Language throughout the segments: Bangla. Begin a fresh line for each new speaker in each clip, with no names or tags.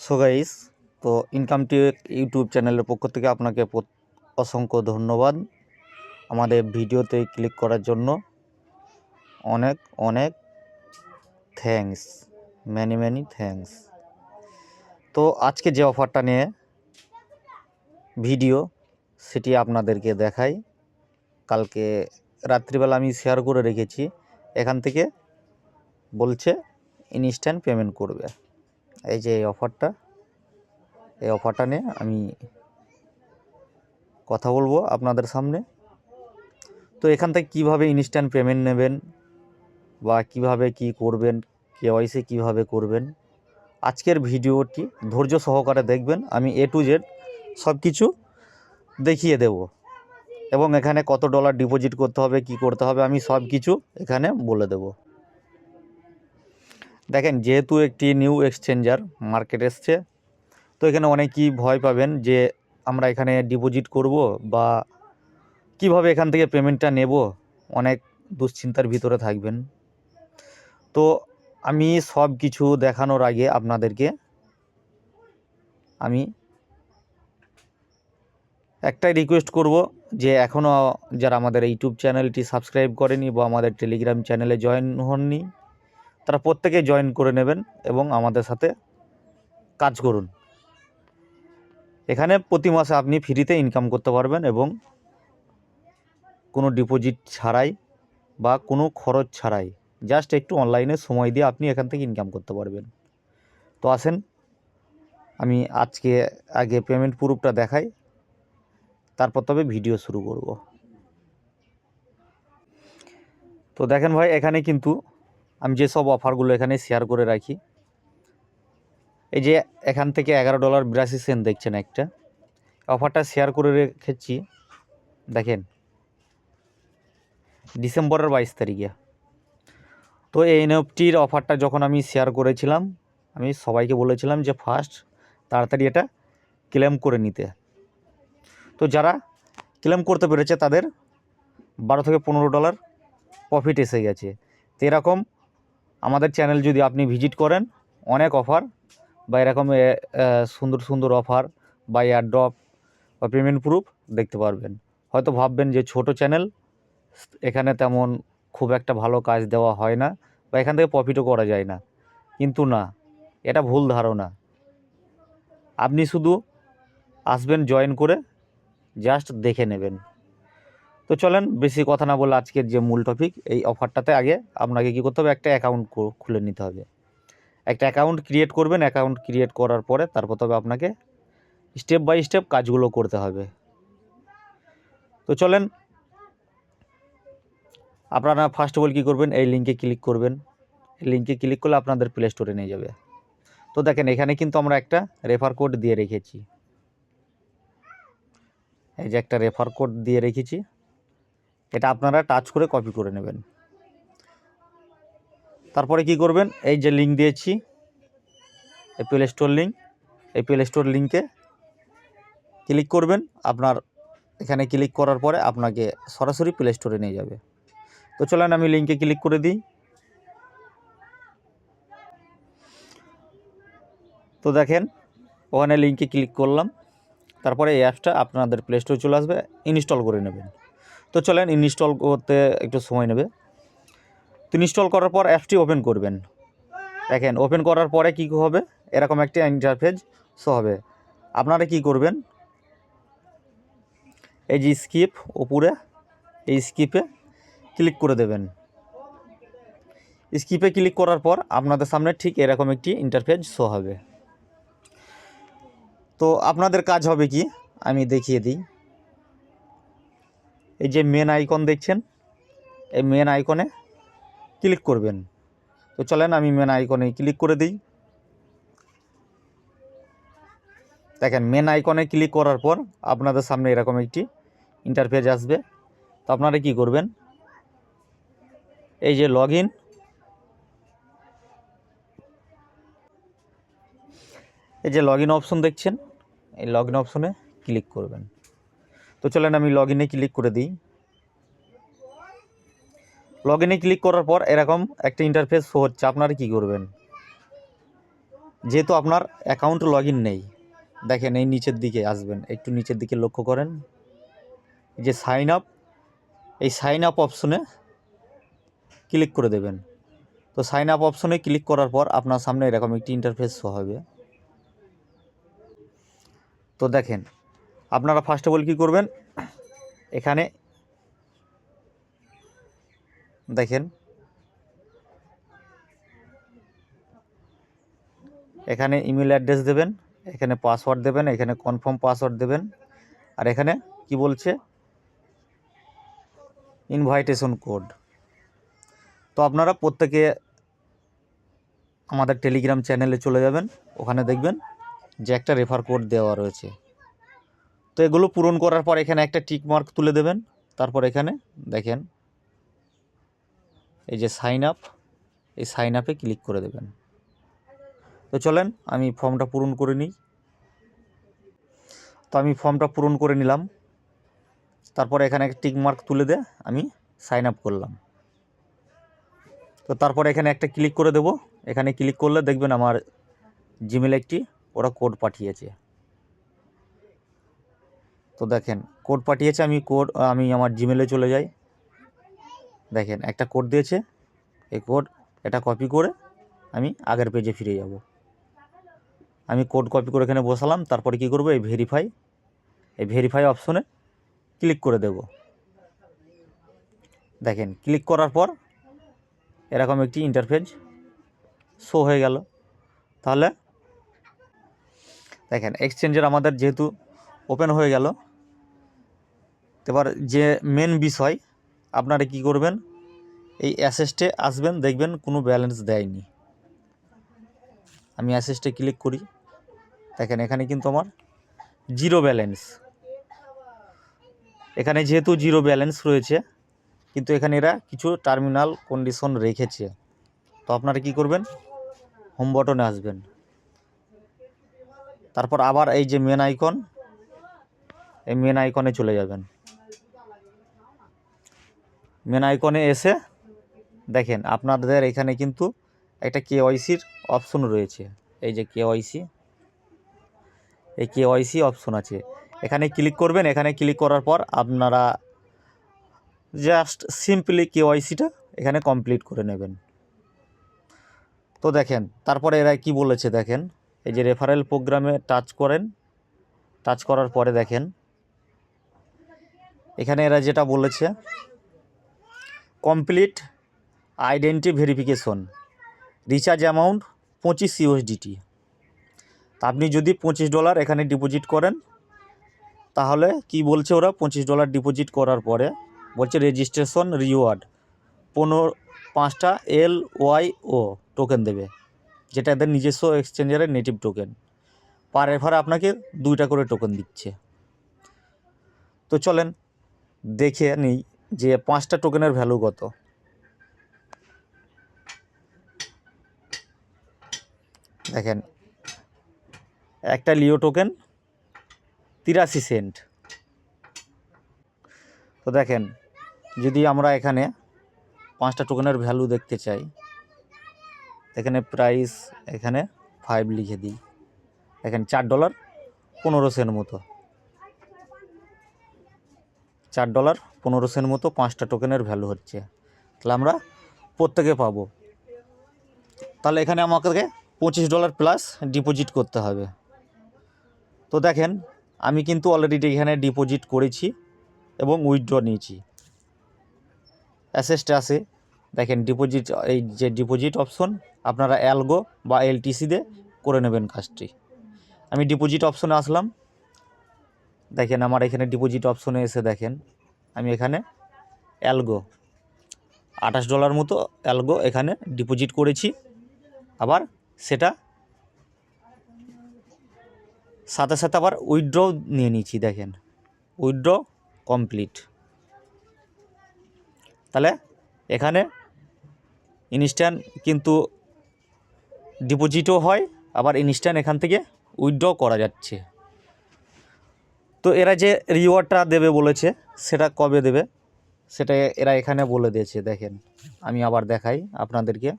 সো গাইস তো ইনকাম টেক ইউটিউব চ্যানেলের পক্ষ থেকে আপনাকে অসংখ্য ধন্যবাদ আমাদের ভিডিওতে ক্লিক করার জন্য। অনেক অনেক থ্যাঙ্কস ম্যানি ম্যানি থ্যাঙ্কস তো আজকে যে অফারটা নিয়ে ভিডিও সেটি আপনাদেরকে দেখাই। কালকে রাত্রিবেলা আমি শেয়ার করে রেখেছি। এখান থেকে বলছে ইনস্ট্যান্ট পেমেন্ট করবে। এই যে এই অফারটা এই অফারটা নিয়ে আমি কথা বলব আপনাদের সামনে। তো এখান থেকে কীভাবে ইনস্ট্যান্ট পেমেন্ট নেবেন বা কীভাবে কি করবেন কে কেওয়াইসি কীভাবে করবেন, আজকের ভিডিওটি ধৈর্য সহকারে দেখবেন। আমি এ টু জেড সব কিছু দেখিয়ে দেব। এবং এখানে কত ডলার ডিপোজিট করতে হবে, কি করতে হবে, আমি সব কিছু এখানে বলে দেব। দেখেন, যেহেতু একটি নিউ এক্সচেঞ্জার মার্কেট এসছে, তো এখানে অনেকেই ভয় পাবেন যে আমরা এখানে ডিপোজিট করব বা কীভাবে এখান থেকে পেমেন্টটা নেব। অনেক দুশ্চিন্তার ভিতরে থাকবেন। তো আমি সব কিছু দেখানোর আগে আপনাদেরকে আমি একটাই রিকোয়েস্ট করব যে এখনও যারা আমাদের ইউটিউব চ্যানেলটি সাবস্ক্রাইব করেনি বা আমাদের টেলিগ্রাম চ্যানেলে জয়েন হননি তারা প্রত্যেকে জয়েন করে নেবেন এবং আমাদের সাথে কাজ করুন। এখানে প্রতি মাসে আপনি ফ্রিতে ইনকাম করতে পারবেন এবং কোনো ডিপোজিট ছাড়াই বা কোনো খরচ ছাড়াই জাস্ট একটু অনলাইনে সময় দিয়ে আপনি এখান থেকে ইনকাম করতে পারবেন। তো আসেন, আমি আজকে আগে পেমেন্ট প্রুফটা দেখাই, তারপর তবে ভিডিও শুরু করব। তো দেখেন ভাই, এখানে কিন্তু আমি যেসব অফারগুলো এখানে শেয়ার করে রাখি। এই যে এখান থেকে এগারো ডলার বিরাশি সেন্ট দেখছেন একটা। অফারটা শেয়ার করে রেখেছি। দেখেন। ডিসেম্বরের বাইশ তারিখে। তো এই এনএফটির অফারটা যখন আমি শেয়ার করেছিলাম, আমি সবাইকে বলেছিলাম যে ফার্স্ট তাড়াতাড়ি এটা ক্লেম করে নিতে। তো যারা ক্লেম করতে পেরেছে তাদের বারো থেকে পনেরো ডলার প্রফিট এসে গেছে। তো এরকম আমাদের চ্যানেল যদি আপনি ভিজিট করেন, অনেক অফার বা এরকম সুন্দর সুন্দর অফার বা এয়ারড্রপ বা পেমেন্ট প্রুফ দেখতে পারবেন। হয়তো ভাববেন যে ছোট চ্যানেল এখানে তেমন খুব একটা ভালো কাজ দেওয়া হয় না, বা এখান থেকে প্রফিটও করা যায় না। কিন্তু না, এটা ভুল ধারণা। আপনি শুধু আসবেন জয়েন করে জাস্ট দেখে নেবেন। তো চলেন বেশি কথা না বলে আজকের যে মূল টপিক এই অফারটাতে আগে আপনাকে কী করতে হবে? একটা অ্যাকাউন্ট খুলে নিতে হবে। একটা অ্যাকাউন্ট ক্রিয়েট করবেন অ্যাকাউন্ট ক্রিয়েট করার পরে তারপর তবে আপনাকে স্টেপ বাই স্টেপ কাজগুলো করতে হবে। তো চলেন, আপনারা ফার্স্ট অফ অল কী করবেন? এই লিঙ্কে ক্লিক করবেন। এই লিঙ্কে ক্লিক করলে আপনাদের প্লে স্টোরে নিয়ে যাবে। তো দেখেন, এখানে কিন্তু আমরা একটা রেফার কোড দিয়ে রেখেছি। এই যে একটা রেফার কোড দিয়ে রেখেছি। এটা আপনারা টাচ করে কপি করে নেবেন। তারপরে কি করবেন? এই যে লিঙ্ক দিয়েছি, এই প্লে স্টোর লিঙ্ক এই প্লে স্টোর লিঙ্কে ক্লিক করবেন। আপনার এখানে ক্লিক করার পরে আপনাকে সরাসরি প্লে স্টোরে নিয়ে যাবে। তো চলেন আমি লিঙ্কে ক্লিক করে দিই। তো দেখেন, ওখানে লিঙ্কে ক্লিক করলাম। তারপরে এই অ্যাপসটা আপনাদের প্লে স্টোরে চলে আসবে। ইনস্টল করে নেবেন। তো চলেন, ইনস্টল করতে একটু সময় নেবে। তো ইনস্টল করার পর অ্যাপটি ওপেন করবেন। দেখেন, ওপেন করার পরে কী হবে? এরকম একটি ইন্টারফেস শো হবে। আপনারা কি করবেন? এই যে স্কিপ উপরে, এই স্কিপে ক্লিক করে দেবেন। স্কিপে ক্লিক করার পর আপনাদের সামনে ঠিক এরকম একটি ইন্টারফেস শো হবে। তো আপনাদের কাজ হবে কি? আমি দেখিয়ে দিই। এই যে মেন আইকন দেখছেন, এই মেন আইকনে ক্লিক করবেন। তো চলেন আমি মেন আইকনে ক্লিক করে দিই। দেখেন মেন আইকনে ক্লিক করার পর আপনাদের সামনে এরকম একটি ইন্টারফেস আসবে। তো আপনারা কি করবেন? এই যে লগ এই যে লগ অপশন দেখছেন, এই লগ অপশনে ক্লিক করবেন। তো চলেন আমি লগ ইনে ক্লিক করে দিই। লগ ইনে ক্লিক করার পর এরকম একটা ইন্টারফেস শো হচ্ছে, আপনারা কী করবেন? যেহেতু আপনার অ্যাকাউন্ট লগ নেই, দেখেন এই নিচের দিকে আসবেন, একটু নিচের দিকে লক্ষ্য করেন। যে সাইন আপ এই সাইন আপ অপশনে ক্লিক করে দেবেন। তো সাইন আপ অপশনে ক্লিক করার পর আপনার সামনে এরকম একটি ইন্টারফেস শো হবে। তো দেখেন আপনারা ফার্স্ট অফ অল কী করবেন? এখানে দেখেন। এখানে ইমেল অ্যাড্রেস দেবেন, এখানে পাসওয়ার্ড দেবেন, এখানে কনফার্ম পাসওয়ার্ড দেবেন। আর এখানে কি বলছে? ইনভাইটেশন কোড তো আপনারা প্রত্যেকে আমাদের টেলিগ্রাম চ্যানেলে চলে যাবেন, ওখানে দেখবেন যে একটা রেফার কোড দেওয়া রয়েছে। তো এগুলো পূরণ করার পর এখানে একটা টিক মার্ক তুলে দেবেন। তারপর এখানে দেখেন, এই যে সাইন আপ এই সাইন আপে ক্লিক করে দেবেন। তো চলেন, আমি ফর্মটা পূরণ করে নিই। তো আমি ফর্মটা পূরণ করে নিলাম। তারপরে এখানে একটা টিক মার্ক তুলে দিয়ে আমি সাইন আপ করলাম। তো তারপরে এখানে একটা ক্লিক করে দেব। এখানে ক্লিক করলে দেখবেন আমার জিমেল একটি ওরা কোড পাঠিয়েছে। তো দেখেন কোড পাঠিয়েছে, আমি কোড আমি আমার জিমেলে চলে যাই। দেখেন, একটা কোড দিয়েছে, এই কোড এটা কপি করে আমি আগের পেজে ফিরে যাব। আমি কোড কপি করে এখানে বসালাম, তারপরে কি করব? এই ভেরিফাই এই ভেরিফাই অপশনে ক্লিক করে দেব। দেখেন ক্লিক করার পর এরকম একটি ইন্টারফেস শো হয়ে গেল। তাহলে দেখেন এক্সচেঞ্জের আমাদের যেহেতু ওপেন হয়ে গেল। এবার যে মেন বিষয়, আপনারা কি করবেন? এই অ্যাসেস্টে আসবেন, দেখবেন কোনো ব্যালেন্স দেয়নি। আমি অ্যাসেস্টে ক্লিক করি। দেখেন, এখানে কিন্তু আমার জিরো ব্যালেন্স এখানে যেহেতু জিরো ব্যালেন্স রয়েছে, কিন্তু এখানে এরা কিছু টার্মিনাল কন্ডিশন রেখেছে। তো আপনারা কি করবেন? হোম বটনে আসবেন। তারপর আবার এই যে মেন আইকন এই মেন আইকনে চলে যাবেন। মেন আইকনে এসে দেখেন, আপনাদের এখানে কিন্তু একটা কেওয়াইসির অপশন রয়েছে। এই যে কে কেওয়াইসি এই কেওয়াইসি অপশন আছে। এখানে ক্লিক করবেন, এখানে ক্লিক করার পর আপনারা জাস্ট সিম্পলি কেওয়াইসিটা এখানে কমপ্লিট করে নেবেন। তো দেখেন, তারপরে এরা কি বলেছে দেখেন, এই যে রেফারেল প্রোগ্রামে টাচ করেন। টাচ করার পরে দেখেন এখানে এরা যেটা বলেছে complete identity verification recharge amount পঁচিশ ইউএসডিটি তা আপনি যদি পঁচিশ ডলার এখানে ডিপোজিট করেন, তাহলে কি বলছে ওরা? পঁচিশ ডলার ডিপোজিট করার পরে বলছে রেজিস্ট্রেশন রিওয়ার্ড পনেরো, পাঁচটা এল ওয়াই ও টোকেন দেবে, যেটা এদের নিজস্ব এক্সচেঞ্জারের নেটিভ টোকেন পার এফারে আপনাকে দুইটা করে টোকেন দিচ্ছে। তো চলেন দেখে নিই যে পাঁচটা টোকেনের ভ্যালু কত। দেখেন, একটা লিও টোকেন তিরাশি সেন্ট তো দেখেন, যদি আমরা এখানে পাঁচটা টোকেনের ভ্যালু দেখতে চাই, এখানে প্রাইস এখানে ফাইভ লিখে দিই। দেখেন, চার ডলার পনেরো সেন্ট মতো। চার ডলার পনেরো সেন্ট মতো পাঁচটা টোকেনের ভ্যালু হচ্ছে। তাহলে আমরা প্রত্যেকে পাবো। তাহলে এখানে আমাকে পঁচিশ ডলার প্লাস ডিপোজিট করতে হবে। তো দেখেন, আমি কিন্তু অলরেডি এখানে ডিপোজিট করেছি এবং উইথড্র নিয়েছি। অ্যাসেস্টে আসে দেখেন ডিপোজিট এই যে ডিপোজিট অপশন আপনারা অ্যালগো বা এলটিসি দিয়ে করে নেবেন কাজটি। আমি ডিপোজিট অপশনে আসলাম। দেখেন আমার এখানে ডিপোজিট অপশনে এসে দেখেন, আমি এখানে অ্যালগো আঠাশ ডলার মতো অ্যালগো এখানে ডিপোজিট করেছি। আবার সেটা সাথে সাথে আবার উইথড্র নিয়ে নিয়েছি দেখেন। উইথড্র কমপ্লিট তাহলে এখানে ইনস্ট্যান্ট কিন্তু ডিপোজিটও হয়, আবার ইনস্ট্যান্ট এখান থেকে উইথড্র করা যাচ্ছে। তো এরা যে রিওয়ার্ডটা দেবে বলেছে, সেটা কবে দেবে? সেটা এরা এখানে বলে দিয়েছে, দেখেন। আমি আবার দেখাই আপনাদেরকে।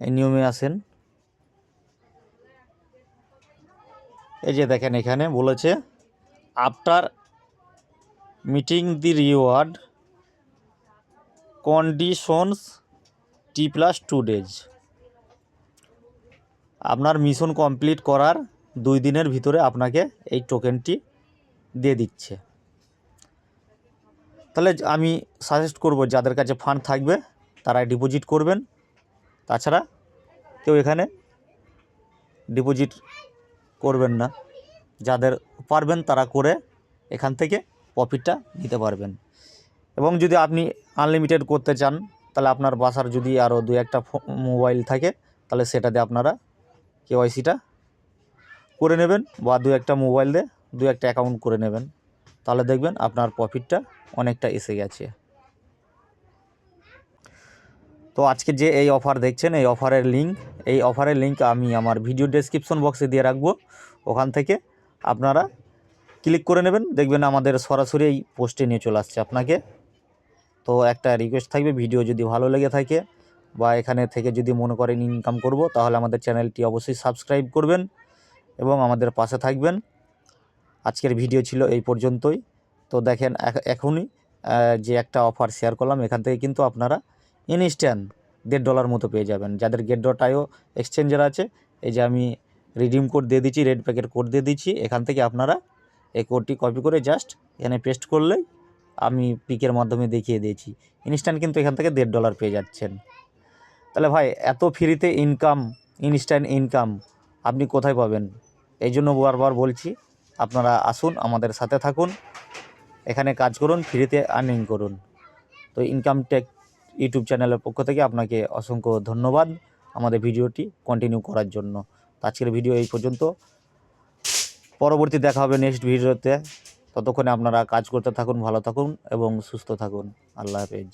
এই নিয়মে আসেন। এই যে দেখেন এখানে বলেছে after meeting the reward conditions T plus two days আপনার মিশন কমপ্লিট করার দুই দিনের ভিতরে আপনাকে এই টোকেনটি দিয়ে দিচ্ছে। তাহলে আমি সাজেস্ট করব, যাদের কাছে ফান্ড থাকবে তারা ডিপোজিট করবেন। তাছাড়া কেউ এখানে ডিপোজিট করবেন না। যাদের পারবেন তারা করে এখান থেকে প্রফিটটা নিতে পারবেন। এবং যদি আপনি আনলিমিটেড করতে চান, তাহলে আপনার বাসার যদি আরও দু একটা মোবাইল থাকে, তাহলে সেটাতে আপনারা কেওয়াইসিটা করে নেবেন বা দু একটা মোবাইল দিয়ে দু একটা অ্যাকাউন্ট করে নেবেন। তাহলে দেখবেন আপনার প্রফিটটা অনেকটা এসে গেছে। তো আজকে যে এই অফার দেখছেন, এই অফারের লিঙ্ক, এই অফারের লিঙ্ক আমি আমার ভিডিও ডেসক্রিপশন বক্সে দিয়ে রাখব। ওখান থেকে আপনারা ক্লিক করে নেবেন। দেখবেন আমাদের সরাসরি এই পোস্টে নিয়ে চলে আসছে আপনাকে। তো একটা রিকোয়েস্ট থাকবে, ভিডিও যদি ভালো লেগে থাকে বা এখানে থেকে যদি মনে করেন ইনকাম করব, তাহলে আমাদের চ্যানেলটি অবশ্যই সাবস্ক্রাইব করবেন এবং আমাদের পাশে থাকবেন। আজকের ভিডিও ছিল এই পর্যন্তই। তো দেখেন এখনই যে একটা অফার শেয়ার করলাম, এখান থেকে কিন্তু আপনারা ইনস্ট্যান্ট দেড় ডলার মতো পেয়ে যাবেন। যাদের গেট ডট আইও এক্সচেঞ্জার আছে, এই যে আমি রিডিম কোড দিয়ে দিচ্ছি রেড প্যাকেট কোড দিয়ে দিচ্ছি, এখান থেকে আপনারা এই কোডটি কপি করে জাস্ট এখানে পেস্ট করলেই আমি পিকের মাধ্যমে দেখিয়ে দিয়েছি। ইনস্ট্যান্ট কিন্তু এখান থেকে দেড় ডলার পেয়ে যাচ্ছেন। তাহলে ভাই, এত ফ্রিতে ইনকাম ইনস্ট্যান্ট ইনকাম আপনি কোথায় পাবেন? এই জন্য বারবার বলছি, আপনারা আসুন, আমাদের সাথে থাকুন। এখানে কাজ করুন, ফ্রিতে আর্নিং করুন। তো ইনকাম টেক ইউটিউব চ্যানেলের পক্ষ থেকে আপনাকে অসংখ্য ধন্যবাদ আমাদের ভিডিওটি কন্টিনিউ করার জন্য। আজকের ভিডিও এই পর্যন্ত। পরবর্তী দেখা হবে নেক্সট ভিডিওতে। ততক্ষণে আপনারা কাজ করতে থাকুন, ভালো থাকুন এবং সুস্থ থাকুন। আল্লাহ হাফেজ।